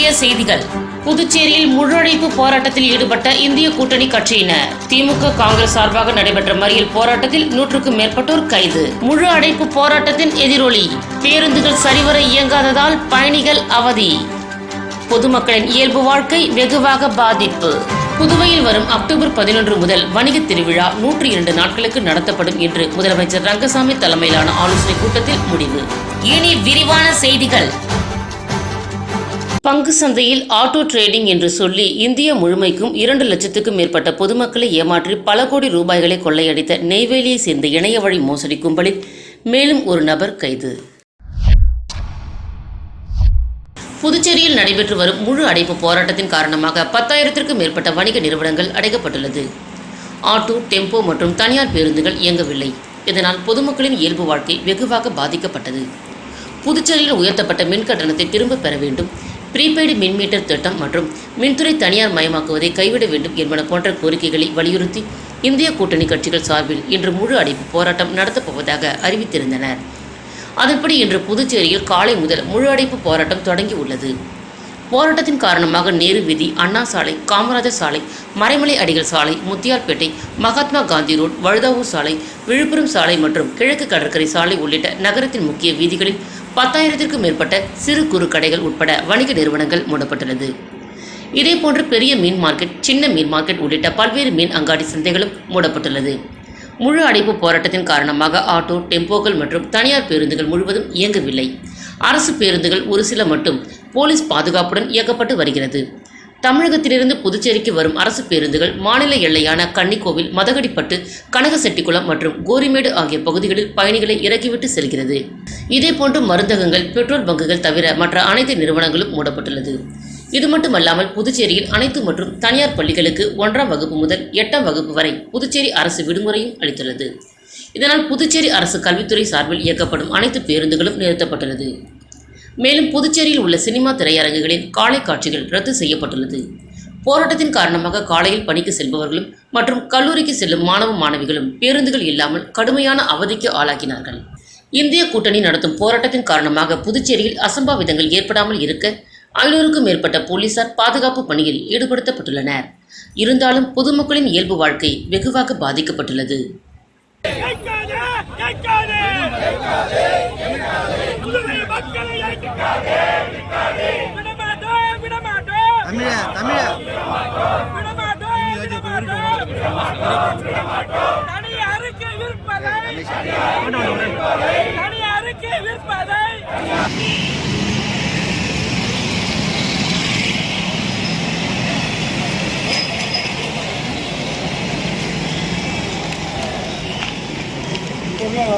முக்கிய செய்திகள். புதுச்சேரியில் முழு போராட்டத்தில் ஈடுபட்ட இந்திய கூட்டணி கட்சியினர். திமுக காங்கிரஸ் சார்பாக நடைபெற்ற மறியல் போராட்டத்தில் நூற்றுக்கும் மேற்பட்டோர் கைது. முழு அடைப்பு போராட்டத்தின் எதிரொலி. பேருந்துகள் சரிவர இயங்காததால் பயணிகள் அவதி. பொதுமக்களின் இயல்பு வாழ்க்கை வெகுவாக பாதிப்பு. புதுவையில் வரும் அக்டோபர் பதினொன்று முதல் வணிக திருவிழா நூற்றி இரண்டு நாட்களுக்கு நடத்தப்படும் என்று முதலமைச்சர் ரங்கசாமி தலைமையிலான ஆலோசனைக் கூட்டத்தில் முடிவு. இனி விரிவான செய்திகள். பங்கு சந்தையில் ஆட்டோ ட்ரேடிங் என்று சொல்லி இந்தியா முழுமைக்கும் இரண்டு லட்சத்துக்கும் மேற்பட்ட பொதுமக்களை ஏமாற்றி பல கோடி ரூபாய்களை கொள்ளையடித்த நெய்வேலியை சேர்ந்த இணைய வழி மோசடி கும்பலில் மேலும் ஒரு நபர் கைது. புதுச்சேரியில் நடைபெற்று வரும் முழு அடைப்பு போராட்டத்தின் காரணமாக பத்தாயிரத்திற்கும் மேற்பட்ட வணிக நிறுவனங்கள் அடைக்கப்பட்டுள்ளது. ஆட்டோ டெம்போ மற்றும் தனியார் பேருந்துகள் இயங்கவில்லை. இதனால் பொதுமக்களின் இயல்பு வாழ்க்கை வெகுவாக பாதிக்கப்பட்டது. புதுச்சேரியில் உயர்த்தப்பட்ட மின் கட்டணத்தை திரும்பப் பெற வேண்டும். ப்ரீபெய்டு மின் மீட்டர் திட்டம் மற்றும் மின்துறை தனியார் மயமாக்குவதை கைவிட வேண்டும் என்பன போன்ற கோரிக்கைகளை வலியுறுத்தி இந்திய கூட்டணி கட்சிகள் சார்பில் இன்று முழு அடைப்பு போராட்டம் நடத்தப்போவதாக அறிவித்திருந்தனர். அதன்படி இன்று புதுச்சேரியில் காலை முதல் முழு அடைப்பு போராட்டம் தொடங்கியுள்ளது. போராட்டத்தின் காரணமாக நேரு வீதி அண்ணா சாலை காமராஜர் சாலை மறைமலை அடிகள் சாலை முத்தியார்பேட்டை மகாத்மா காந்தி ரோட் வழுதாவூர் சாலை விழுப்புரம் சாலை மற்றும் கிழக்கு கடற்கரை சாலை உள்ளிட்ட நகரத்தின் முக்கிய வீதிகளில் பத்தாயிரத்திற்கும் மேற்பட்ட சிறு குறு கடைகள் உட்பட வணிக நிறுவனங்கள் மூடப்பட்டுள்ளது. இதேபோன்று பெரிய மீன் மார்க்கெட் சின்ன மீன் மார்க்கெட் உள்ளிட்ட பல்வேறு மீன் அங்காடி சந்தைகளும் மூடப்பட்டுள்ளது. முழு அடைப்பு போராட்டத்தின் காரணமாக ஆட்டோ டெம்போக்கள் மற்றும் தனியார் பேருந்துகள் முழுவதும் இயங்கவில்லை. அரசு பேருந்துகள் ஒரு சில மட்டும் போலீஸ் பாதுகாப்புடன் இயக்கப்பட்டு வருகிறது. தமிழகத்திலிருந்து புதுச்சேரிக்கு வரும் அரசு பேருந்துகள் மாநில எல்லையான கன்னிக்கோவில் மதகடிப்பட்டு கனகசெட்டிக்குளம் மற்றும் கோரிமேடு ஆகிய பகுதிகளில் பயணிகளை இறக்கிவிட்டு செல்கிறது. இதேபோன்று மருந்தகங்கள் பெட்ரோல் பங்குகள் தவிர மற்ற அனைத்து நிறுவனங்களும் மூடப்பட்டுள்ளது. இது மட்டுமல்லாமல் புதுச்சேரியில் அனைத்து மற்றும் தனியார் பள்ளிகளுக்கு ஒன்றாம் வகுப்பு முதல் எட்டாம் வகுப்பு வரை புதுச்சேரி அரசு விடுமுறையும் அளித்துள்ளது. இதனால் புதுச்சேரி அரசு கல்வித்துறை சார்பில் இயக்கப்படும் அனைத்து பேருந்துகளும் நிறுத்தப்பட்டுள்ளது. மேலும் புதுச்சேரியில் உள்ள சினிமா திரையரங்குகளின் காலை காட்சிகள் ரத்து செய்யப்பட்டுள்ளது. போராட்டத்தின் காரணமாக காலையில் பணிக்கு செல்பவர்களும் மற்றும் கல்லூரிக்கு செல்லும் மாணவ மாணவிகளும் பேருந்துகள் இல்லாமல் கடுமையான அவதிக்கு ஆளாக்கினார்கள் இந்திய கூட்டணி நடத்தும் போராட்டத்தின் காரணமாக புதுச்சேரியில் அசம்பாவிதங்கள் ஏற்படாமல் இருக்க ஐநூறுக்கும் மேற்பட்ட போலீசார் பாதுகாப்பு பணியில் ஈடுபடுத்தப்பட்டுள்ளனர். இருந்தாலும் பொதுமக்களின் இயல்பு வாழ்க்கை வெகுவாக பாதிக்கப்பட்டுள்ளது. தமிழ தமிழ. தனி அறிக்கை விற்பதை. தனி அறிக்கை விற்பதை. புதுவையில்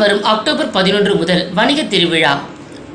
வரும் அக்டோபர் பதினொன்று முதல் வணிக திருவிழா.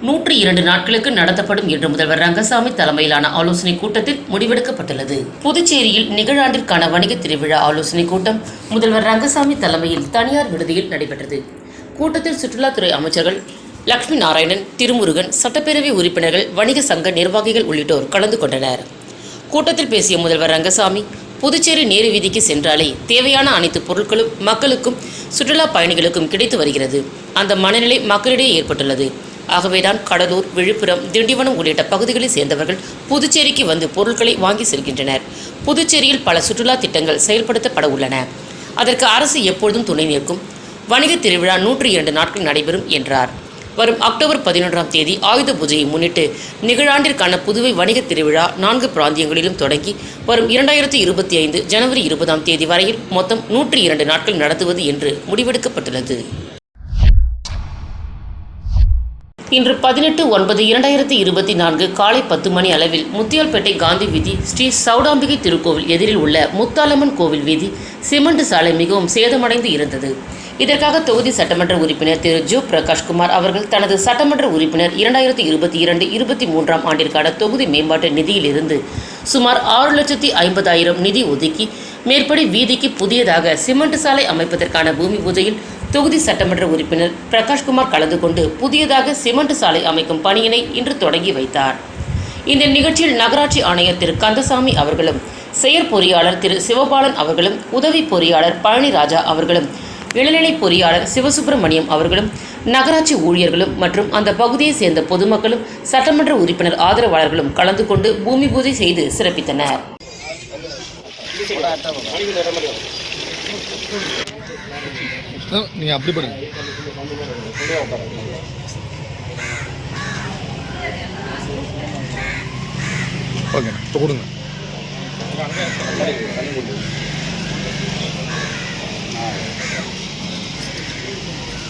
நூற்றி இரண்டு நாட்களுக்கு நடத்தப்படும் என்று முதல்வர் ரங்கசாமி தலைமையிலான ஆலோசனை கூட்டத்தில் முடிவெடுக்கப்பட்டுள்ளது. புதுச்சேரியில் நிகழாண்டிற்கான வணிக திருவிழா ஆலோசனை கூட்டம் முதல்வர் ரங்கசாமி தலைமையில் தனியார் விடுதியில் நடைபெற்றது. கூட்டத்தில் சுற்றுலாத்துறை அமைச்சர்கள் லக்ஷ்மி நாராயணன் திருமுருகன் சட்டப்பேரவை உறுப்பினர்கள் வணிக சங்க நிர்வாகிகள் உள்ளிட்டோர் கலந்து கொண்டனர். கூட்டத்தில் பேசிய முதல்வர் ரங்கசாமி புதுச்சேரி நேரு வீதிக்கு சென்றாலே தேவையான அனைத்து பொருட்களும் மக்களுக்கும் சுற்றுலா பயணிகளுக்கும் கிடைத்து வருகிறது. அந்த மனநிலை மக்களிடையே ஏற்பட்டுள்ளது. ஆகவேதான் கடலூர் விழுப்புரம் திண்டிவனம் உள்ளிட்ட பகுதிகளைச் சேர்ந்தவர்கள் புதுச்சேரிக்கு வந்து பொருட்களை வாங்கி செல்கின்றனர். புதுச்சேரியில் பல சுற்றுலா திட்டங்கள் செயல்படுத்தப்பட உள்ளன. அதற்கு அரசு எப்பொழுதும் துணை நிற்கும். வணிக திருவிழா நூற்றி இரண்டு நாட்கள் நடைபெறும் என்றார். வரும் அக்டோபர் பதினொன்றாம் தேதி ஆயுத பூஜையை முன்னிட்டு நிகழாண்டிற்கான புதுவை வணிக திருவிழா நான்கு பிராந்தியங்களிலும் தொடங்கி வரும் இரண்டாயிரத்தி இருபத்தி ஐந்து ஜனவரி இருபதாம் தேதி வரையில் மொத்தம் நூற்றி இரண்டு நாட்கள் நடத்துவது என்று முடிவெடுக்கப்பட்டுள்ளது. இன்று பதினெட்டு ஒன்பது இரண்டாயிரத்தி இருபத்தி நான்கு காலை பத்து மணி அளவில் முத்தியால்பேட்டை காந்தி வீதி ஸ்ரீ சௌடாம்பிகை திருக்கோவில் எதிரில் உள்ள முத்தாலம்மன் கோவில் வீதி சிமெண்ட் சாலை மிகவும் சேதமடைந்து இருந்தது. இதற்காக தொகுதி சட்டமன்ற உறுப்பினர் திரு. ஜோ. பிரகாஷ்குமார் அவர்கள் தனது சட்டமன்ற உறுப்பினர் இரண்டாயிரத்தி இருபத்தி இரண்டு இருபத்தி மூன்றாம் ஆண்டிற்கான தொகுதி மேம்பாட்டு நிதியிலிருந்து சுமார் ஆறு லட்சத்தி ஐம்பதாயிரம் நிதி ஒதுக்கி மேற்படி வீதிக்கு புதியதாக சிமெண்ட் சாலை அமைப்பதற்கான பூமி பூஜையில் தொகுதி சட்டமன்ற உறுப்பினர் பிரகாஷ்குமார் கலந்து கொண்டு புதியதாக சிமெண்ட் சாலை அமைக்கும் பணியினை இன்று தொடங்கி வைத்தார். இந்த நிகழ்ச்சியில் நகராட்சி ஆணையர் திரு. கந்தசாமி அவர்களும் செயற்பொறியாளர் திரு. சிவபாலன் அவர்களும் உதவி பொறியாளர் பழனிராஜா அவர்களும் இளநிலை பொறியாளர் சிவசுப்பிரமணியம் அவர்களும் நகராட்சி ஊழியர்களும் மற்றும் அந்த பகுதியை சேர்ந்த பொதுமக்களும் சட்டமன்ற உறுப்பினர் ஆதரவாளர்களும் கலந்து கொண்டு பூமி பூஜை செய்து சிறப்பித்தனர். நீங்க அப்படி படுங்க ஓகே கொடுங்க கொடுங்க.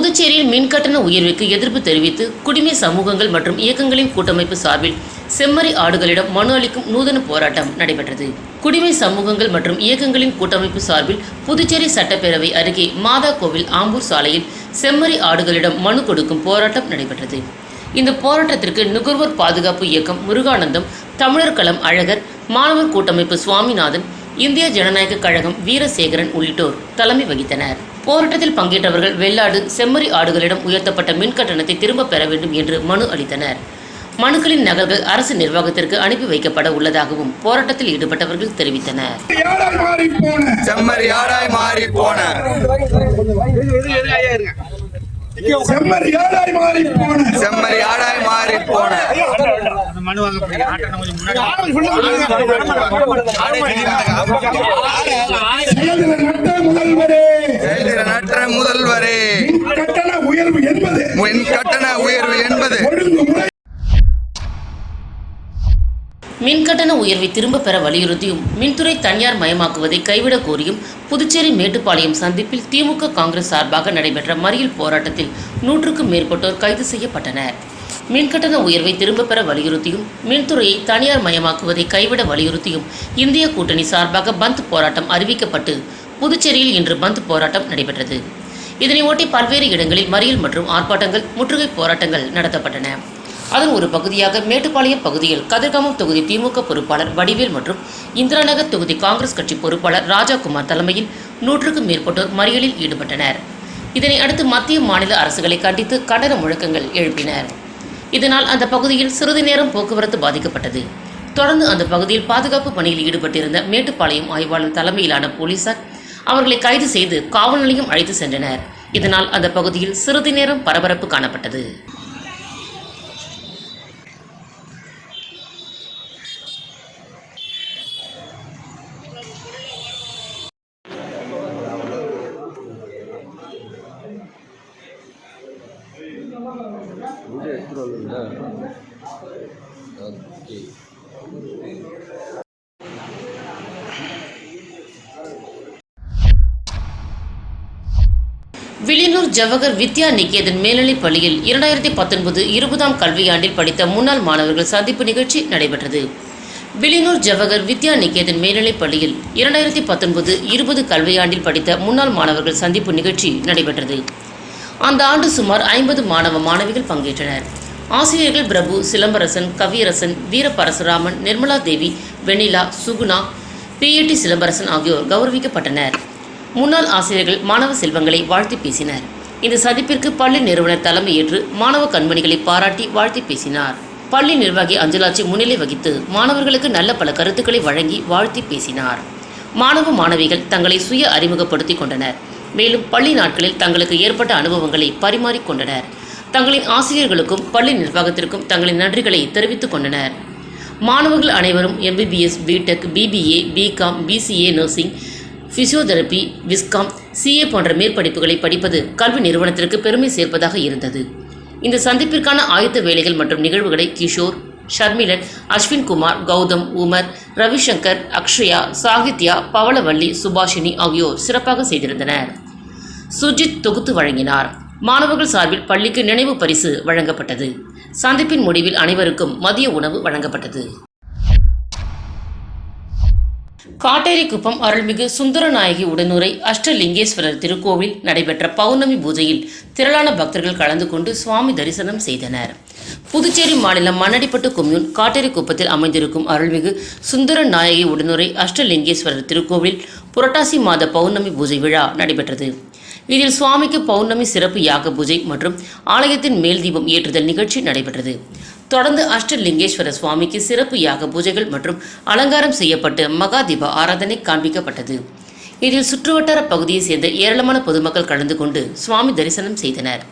புதுச்சேரியில் மின்கட்டண உயர்வுக்கு எதிர்ப்பு தெரிவித்து குடிமை சமூகங்கள் மற்றும் இயக்கங்களின் கூட்டமைப்பு சார்பில் செம்மறி ஆடுகளிடம் மனு அளிக்கும் நூதன போராட்டம் நடைபெற்றது. குடிமை சமூகங்கள் மற்றும் இயக்கங்களின் கூட்டமைப்பு சார்பில் புதுச்சேரி சட்டப்பேரவை அருகே மாதா கோவில் ஆம்பூர் சாலையில் செம்மறி ஆடுகளிடம் மனு கொடுக்கும் போராட்டம் நடைபெற்றது. இந்த போராட்டத்திற்கு நுகர்வோர் பாதுகாப்பு இயக்கம் முருகானந்தம் தமிழர் களம் அழகர் மாணவர் கூட்டமைப்பு சுவாமிநாதன் இந்திய ஜனநாயக கழகம் வீரசேகரன் உள்ளிட்டோர் தலைமை வகித்தனர். போராட்டத்தில் பங்கேற்றவர்கள் வெள்ளாடு செம்மறி ஆடுகளிடம் உயர்த்தப்பட்ட மின் கட்டணத்தை திரும்பப் பெற வேண்டும் என்று மனு அளித்தனர் மனுக்களின் நகல்கள் அரசு நிர்வாகத்திற்கு அனுப்பி வைக்கப்பட உள்ளதாகவும் போராட்டத்தில் ஈடுபட்டவர்கள் தெரிவித்தனர் யாராய் மாறி போன செம்மறியாடாய் மாறி போன செம்மறி யாராய் மாறி போன. செம்மறியாடாய் மாறி போன. செயல்திற நட்ட முதல்வரே. நற்ற முதல்வரே. கட்டண உயர்வு என்பது. கட்டண உயர்வு என்பது. ஒழுங்குமுறை மின் கட்டண உயர்வை திரும்பப் பெற வலியுறுத்தியும் மின்துறை தனியார் மயமாக்குவதை கைவிடக் கோரியும் புதுச்சேரி மேட்டுப்பாளையம் சந்திப்பில் திமுக காங்கிரஸ் சார்பாக நடைபெற்ற மறியல் போராட்டத்தில் நூற்றுக்கும் மேற்பட்டோர் கைது செய்யப்பட்டனர். மின்கட்டண உயர்வை திரும்பப் பெற வலியுறுத்தியும் மின்துறையை தனியார் மயமாக்குவதை கைவிட வலியுறுத்தியும் இந்திய கூட்டணி சார்பாக பந்த் போராட்டம் அறிவிக்கப்பட்டு புதுச்சேரியில் இன்று பந்த் போராட்டம் நடைபெற்றது. இதனையொட்டி பல்வேறு இடங்களில் மறியல் மற்றும் ஆர்ப்பாட்டங்கள் முற்றுகை போராட்டங்கள் நடத்தப்பட்டன. அதன் ஒரு பகுதியாக மேட்டுப்பாளையம் பகுதியில் கதிர்காமம் தொகுதி திமுக பொறுப்பாளர் வடிவேல் மற்றும் இந்திராநகர் தொகுதி காங்கிரஸ் கட்சி பொறுப்பாளர் ராஜாகுமார் தலைமையில் நூற்றுக்கும் மேற்பட்டோர் மறியலில் ஈடுபட்டனர். இதனை அடுத்து மத்திய மாநில அரசுகளை கண்டித்து கண்டன முழக்கங்கள் எழுப்பினர். இதனால் அந்த பகுதியில் சிறிது நேரம் போக்குவரத்து பாதிக்கப்பட்டது. தொடர்ந்து அந்த பகுதியில் பாதுகாப்பு பணியில் ஈடுபட்டிருந்த மேட்டுப்பாளையம் ஆய்வாளர் தலைமையிலான போலீசார் அவர்களை கைது செய்து காவல் நிலையம் அழைத்து சென்றனர். இதனால் அந்த பகுதியில் சிறிது நேரம் பரபரப்பு காணப்பட்டது. வில்லியனூர் ஜவஹர் வித்யா நிகேதன் மேல்நிலைப் பள்ளியில் இரண்டாயிரத்தி பத்தொன்பது இருபதாம் கல்வியாண்டில் படித்த முன்னாள் மாணவர்கள் சந்திப்பு நிகழ்ச்சி நடைபெற்றது. வில்லியனூர் ஜவஹர் வித்யா நிகேதன் மேல்நிலைப் பள்ளியில் இரண்டாயிரத்தி பத்தொன்பது இருபது கல்வியாண்டில் படித்த முன்னாள் மாணவர்கள் சந்திப்பு நிகழ்ச்சி நடைபெற்றது. அந்த ஆண்டு சுமார் ஐம்பது மாணவ மாணவிகள் பங்கேற்றனர். ஆசிரியர்கள் பிரபு சிலம்பரசன் கவியரசன் வீர பரசுராமன் நிர்மலா தேவி வெண்ணிலா சுகுணா பிஏடி சிலம்பரசன் ஆகியோர் கௌரவிக்கப்பட்டனர். முன்னாள் ஆசிரியர்கள் மாணவ செல்வங்களை வாழ்த்தி பேசினர். இந்த சந்திப்பிற்கு பள்ளி நிறுவனர் தலைமையேற்று மாணவ கண்மணிகளை பாராட்டி வாழ்த்தி பேசினார். பள்ளி நிர்வாகி அஞ்சலாட்சி முன்னிலை வகித்து மாணவர்களுக்கு நல்ல பல கருத்துக்களை வழங்கி வாழ்த்தி பேசினார். மாணவ மாணவிகள் தங்களை சுய அறிமுகப்படுத்திக் கொண்டனர். மேலும் பள்ளி நாட்களில் தங்களுக்கு ஏற்பட்ட அனுபவங்களை பரிமாறிக்கொண்டனர் தங்களின் ஆசிரியர்களுக்கும் பள்ளி நிர்வாகத்திற்கும் தங்களின் நன்றிகளை தெரிவித்துக் கொண்டனர். மாணவர்கள் அனைவரும் MBBS BTech BBA BCom BCA nursing physiotherapy viscom CA போன்ற மேற்படிப்புகளை படிப்பது கல்வி நிறுவனத்திற்கு பெருமை சேர்ப்பதாக இருந்தது. இந்த சந்திப்பிற்கான ஆயத்த வேலைகள் மற்றும் நிகழ்வுகளை கிஷோர் ஷர்மிலன் அஸ்வின் குமார் கௌதம் உமர் ரவிசங்கர் அக்ஷயா சாகித்யா பவளவள்ளி சுபாஷினி ஆகியோர் சிறப்பாக செய்திருந்தனர். சுஜித் தொகுத்து வழங்கினார். மாணவர்கள் சார்பில் பள்ளிக்கு நினைவு பரிசு வழங்கப்பட்டது. சந்திப்பின் முடிவில் அனைவருக்கும் மதிய உணவு வழங்கப்பட்டது. காட்டேரிக்குப்பம் அருள்மிகு சுந்தரநாயகி உடனுரை அஷ்டலிங்கேஸ்வரர் திருக்கோவில் நடைபெற்ற பௌர்ணமி பூஜையில் திரளான பக்தர்கள் கலந்து கொண்டு சுவாமி தரிசனம் செய்தனர். புதுச்சேரி மாநிலம் மண்ணடிப்பட்டு கொம்யூன் காட்டேரிக்குப்பத்தில் அமைந்திருக்கும் அருள்மிகு சுந்தரநாயகி உடனுரை அஷ்டலிங்கேஸ்வரர் திருக்கோவில் புரட்டாசி மாத பௌர்ணமி பூஜை விழா நடைபெற்றது. இதில் சுவாமிக்கு பௌர்ணமி சிறப்பு யாக பூஜை மற்றும் ஆலயத்தின் மேல் தீபம் ஏற்றுதல் நிகழ்ச்சி நடைபெற்றது. தொடர்ந்து அஷ்டலிங்கேஸ்வர சுவாமிக்கு சிறப்பு யாக பூஜைகள் மற்றும் அலங்காரம் செய்யப்பட்டு மகா தீப ஆராதனை காண்பிக்கப்பட்டது. இதில் சுற்றுவட்டார பகுதியைச் சேர்ந்த ஏராளமான பொதுமக்கள் கலந்து கொண்டு சுவாமி தரிசனம் செய்தனர்.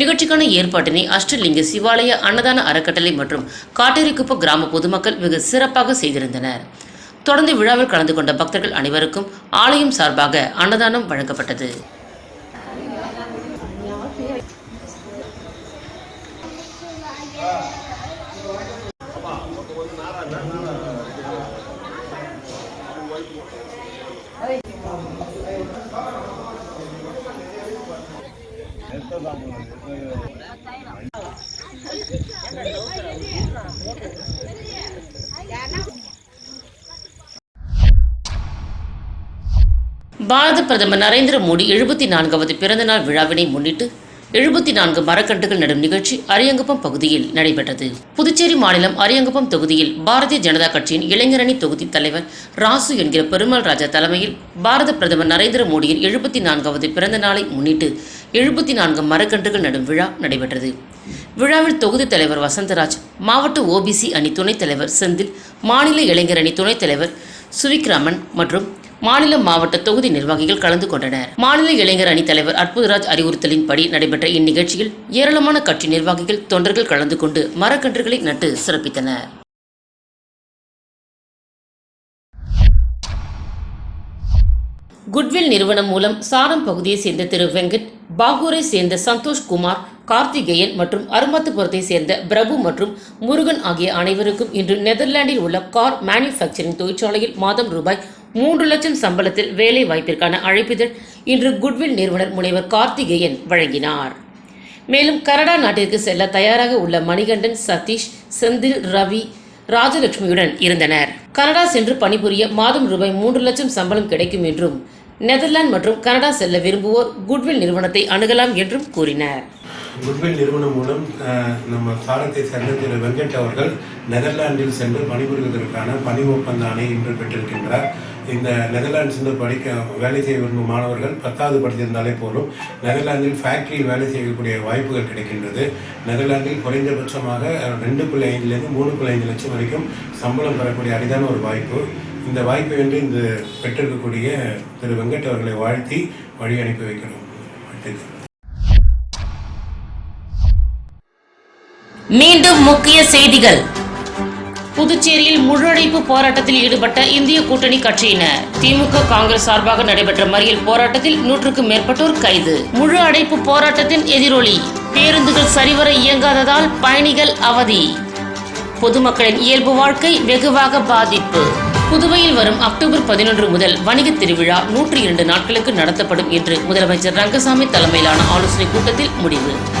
நிகழ்ச்சிக்கான ஏற்பாட்டினை அஷ்டலிங்க சிவாலய அன்னதான அறக்கட்டளை மற்றும் காட்டேரிக்குப்ப கிராம பொதுமக்கள் மிக சிறப்பாக செய்திருந்தனர். தொடர்ந்து விழாவில் கலந்து கொண்ட பக்தர்கள் அனைவருக்கும் ஆலயம் சார்பாக அன்னதானம் வழங்கப்பட்டது. பாரத பிரதமர் நரேந்திர மோடி எழுபத்தி நான்காவது பிறந்தநாள் விழாவினை முன்னிட்டு எழுபத்தி நான்கு மரக்கன்றுகள் நடும் நிகழ்ச்சி அரியங்குப்பம் பகுதியில் நடைபெற்றது. புதுச்சேரி மாநிலம் அரியங்குப்பம் தொகுதியில் பாரதிய ஜனதா கட்சியின் இளைஞரணி தொகுதி தலைவர் ராசு என்கிற பெருமாள் ராஜா தலைமையில் பாரத பிரதமர் நரேந்திர மோடியின் எழுபத்தி நான்காவது பிறந்த நாளை முன்னிட்டு எழுபத்தி நான்கு மரக்கன்றுகள் நடும் விழா நடைபெற்றது. விழாவில் தொகுதி தலைவர் வசந்தராஜ் மாவட்ட ஓபிசி அணி துணைத் தலைவர் செந்தில் மாநில இளைஞர் அணி துணைத் தலைவர் சுவிக்ராமன் மற்றும் மாநில மாவட்ட தொகுதி நிர்வாகிகள் கலந்து கொண்டனர். மாநில இளைஞர் அணி தலைவர் அற்புதராஜ் அறிவுறுத்தலின்படி நடைபெற்ற இந்நிகழ்ச்சியில் ஏராளமான கட்சி நிர்வாகிகள் தொண்டர்கள் கலந்து கொண்டு மரக்கன்றுகளை நட்டு சிறப்பித்தனர். குட்வில் நிறுவனம் மூலம் சாரம் பகுதியைச் சேர்ந்த திரு வெங்கட் பாகூரை சேர்ந்த சந்தோஷ் குமார் கார்த்திகேயன் மற்றும் அருமத்துபுரத்தை சேர்ந்த பிரபு மற்றும் முருகன் ஆகிய அனைவருக்கும் இன்று நெதர்லாந்தில் உள்ள கார் மேனுஃபேக்சரிங் தொழிற்சாலையில் மாதம் ரூபாய் மூன்று லட்சம் சம்பளத்தில் வேலை வாய்ப்பிற்கான அழைப்பிதழ் இன்று குட்வில் நிறுவனர் முனைவர் கார்த்திகேயன் வழங்கினார். மேலும் கனடா நாட்டிற்கு செல்ல தயாராக உள்ள மணிகண்டன் சதீஷ் செந்தில் ரவி ராஜலட்சுமியுடன் இருந்தனர். கனடா சென்று பணிபுரிய மாதம் ரூபாய் மூன்று லட்சம் சம்பளம் கிடைக்கும் என்றும் நெதர்லாந்து மற்றும் கனடா செல்ல விரும்புவோர் குட்வில் நிறுவனத்தை அணுகலாம் என்றும் கூறினர். குட்வில் நிறுவனம் மூலம் நம்ம சாரத்தை சேர்ந்த திரு வெங்கட் அவர்கள் நெதர்லாந்தில் சென்று பணிபுரிவதற்கான பணி ஒப்பந்த ஆணை இன்று பெற்றிருக்கின்றார். இந்த நெதர்லாந்து சென்று படிக்க வேலை செய்ய விரும்பும் மாணவர்கள் பத்தாவது படித்திருந்தாலே போலும் நெதர்லாந்தில் ஃபேக்டரியில் வேலை செய்யக்கூடிய வாய்ப்புகள் கிடைக்கின்றது. நெதர்லாந்தில் குறைந்தபட்சமாக ரெண்டு புள்ளி ஐந்துலேருந்து மூணு புள்ளி ஐந்து லட்சம் வரைக்கும் சம்பளம் பெறக்கூடிய அரிதான ஒரு வாய்ப்பு. இந்த வாய்ப்பை வந்து இந்த பெற்றிருக்கக்கூடிய திரு வெங்கட் அவர்களை வாழ்த்தி வழி அனுப்பி வைக்கிறோம். வாழ்த்துக்கள். மீண்டும் முக்கிய செய்திகள். புதுச்சேரியில் முழு அடைப்பு போராட்டத்தில் ஈடுபட்ட இந்திய கூட்டணி கட்சியினர். திமுக காங்கிரஸ் சார்பாக நடைபெற்ற மறியல் போராட்டத்தில் நூற்றுக்கும் மேற்பட்டோர் கைது. முழு அடைப்பு போராட்டத்தின் எதிரொலி. பேருந்துகள் சரிவர இயங்காததால் பயணிகள் அவதி. பொதுமக்களின் இயல்பு வாழ்க்கை வெகுவாக பாதிப்பு. புதுவையில் வரும் அக்டோபர் பதினொன்று முதல் வணிகத் திருவிழா நூற்றி இரண்டு நாட்களுக்கு நடத்தப்படும் என்று முதலமைச்சர் ரங்கசாமி தலைமையிலான ஆலோசனைக் கூட்டத்தில் முடிவு.